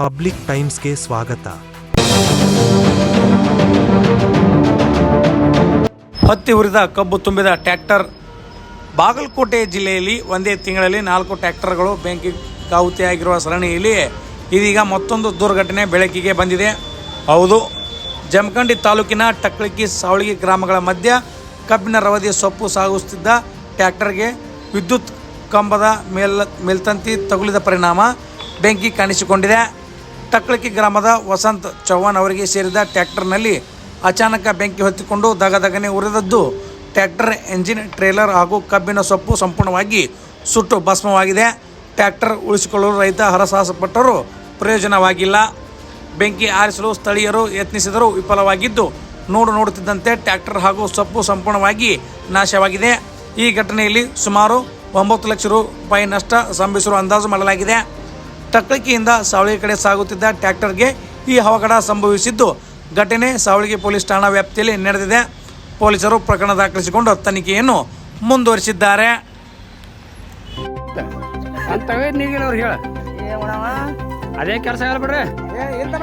Public ಟೈಮ್ಸ್ಗೆ ಸ್ವಾಗತ. ಹತ್ತಿ ಹುರಿದ ಕಬ್ಬು ತುಂಬಿದ ಟ್ರ್ಯಾಕ್ಟರ್ ಬಾಗಲಕೋಟೆ ಜಿಲ್ಲೆಯಲ್ಲಿ ಒಂದೇ ತಿಂಗಳಲ್ಲಿ ನಾಲ್ಕು ಟ್ರ್ಯಾಕ್ಟರ್ಗಳು ಬೆಂಕಿ ಕಾವುತಿಯಾಗಿರುವ ಸರಣಿಯಲ್ಲಿ ಇದೀಗ ಮತ್ತೊಂದು ದುರ್ಘಟನೆ ಬೆಳಕಿಗೆ ಬಂದಿದೆ. ಹೌದು, ಜಮಖಂಡಿ ತಾಲೂಕಿನ ಟಕ್ಳಕಿ ಸಾವಳಗಿ ಗ್ರಾಮಗಳ ಮಧ್ಯ ಕಬ್ಬಿನ ರವದಿ ಸೊಪ್ಪು ಸಾಗಿಸುತ್ತಿದ್ದ ಟ್ರ್ಯಾಕ್ಟರ್ಗೆ ವಿದ್ಯುತ್ ಕಂಬದ ಮೇಲ್, ಮೇಲ್ತಂತಿ ತಗುಲಿದ ಪರಿಣಾಮ ಬೆಂಕಿ ಕಾಣಿಸಿಕೊಂಡಿದೆ. ಟಕ್ಳಕಿ ಗ್ರಾಮದ ವಸಂತ್ ಚೌಹಾಣ್ ಅವರಿಗೆ ಸೇರಿದ ಟ್ರ್ಯಾಕ್ಟರ್ನಲ್ಲಿ ಅಚಾನಕ ಬೆಂಕಿ ಹೊತ್ತಿಕೊಂಡು ದಗದಗನೆ ಉರಿದದ್ದು ಟ್ರ್ಯಾಕ್ಟರ್, ಎಂಜಿನ್, ಟ್ರೇಲರ್ ಹಾಗೂ ಕಬ್ಬಿನ ಸೊಪ್ಪು ಸಂಪೂರ್ಣವಾಗಿ ಸುಟ್ಟು ಭಸ್ಮವಾಗಿದೆ. ಟ್ರ್ಯಾಕ್ಟರ್ ಉಳಿಸಿಕೊಳ್ಳಲು ರೈತ ಹರಸಾಹಸಪಟ್ಟರೂ ಪ್ರಯೋಜನವಾಗಿಲ್ಲ. ಬೆಂಕಿ ಆರಿಸಲು ಸ್ಥಳೀಯರು ಯತ್ನಿಸಿದರೂ ವಿಫಲವಾಗಿದ್ದು, ನೋಡು ನೋಡುತ್ತಿದ್ದಂತೆ ಟ್ರ್ಯಾಕ್ಟರ್ ಹಾಗೂ ಸೊಪ್ಪು ಸಂಪೂರ್ಣವಾಗಿ ನಾಶವಾಗಿದೆ. ಈ ಘಟನೆಯಲ್ಲಿ ಸುಮಾರು ಒಂಬತ್ತು ಲಕ್ಷ ರೂಪಾಯಿ ನಷ್ಟ ಸಂಭವಿಸಿರುವ ಅಂದಾಜು ಮಾಡಲಾಗಿದೆ. ಟಕ್ಳಕಿಯಿಂದ ಸಾವಳಿ ಕಡೆ ಸಾಗುತ್ತಿದ್ದ ಟ್ರ್ಯಾಕ್ಟರ್ಗೆ ಈ ಅವಘಡ ಸಂಭವಿಸಿದ್ದು. ಘಟನೆ ಸಾವಳಿಗೆ ಪೊಲೀಸ್ ಠಾಣಾ ವ್ಯಾಪ್ತಿಯಲ್ಲಿ ನಡೆದಿದೆ. ಪೊಲೀಸರು ಪ್ರಕರಣ ದಾಖಲಿಸಿಕೊಂಡು ತನಿಖೆಯನ್ನು ಮುಂದುವರಿಸಿದ್ದಾರೆ. ಅದೇ ಕೆಲಸ ಹೇಳ್ಬಿಡ್ರಿ ಇರ್ತನ